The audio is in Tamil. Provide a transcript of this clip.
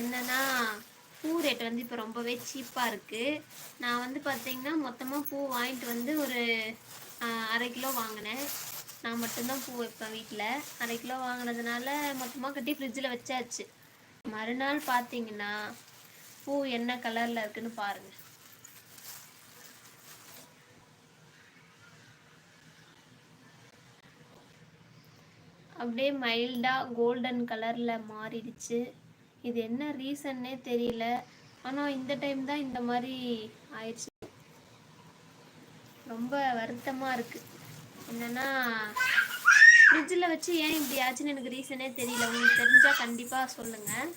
என்னன்னா பூ ரேட் வந்து இப்போ ரொம்பவே சீப்பாக இருக்குது நான் வந்து பார்த்தீங்கன்னா மொத்தமாக பூ வாங்கிட்டு வந்து ஒரு அரை கிலோ வாங்கினேன். நான் மட்டும்தான் பூ வைப்பேன் வீட்டில் அரை கிலோ வாங்கினதுனால மொத்தமாக கட்டி ஃப்ரிட்ஜில் வச்சாச்சு. மறுநாள் பார்த்தீங்கன்னா பூ என்ன கலரில் இருக்குன்னு பாருங்கள் அப்படியே மைல்டாக கோல்டன் கலரில் மாறிடுச்சு. இது என்ன ரீசன்னே தெரியல. ஆனால் இந்த டைம் தான் இந்த மாதிரி ஆயிடுச்சு. ரொம்ப வருத்தமாக இருக்குது என்னன்னா ஃப்ரிட்ஜில் வச்சு ஏன் இப்படி ஆச்சுன்னு எனக்கு ரீசனே தெரியல. உங்களுக்கு தெரிஞ்சால் கண்டிப்பாக சொல்லுங்கள்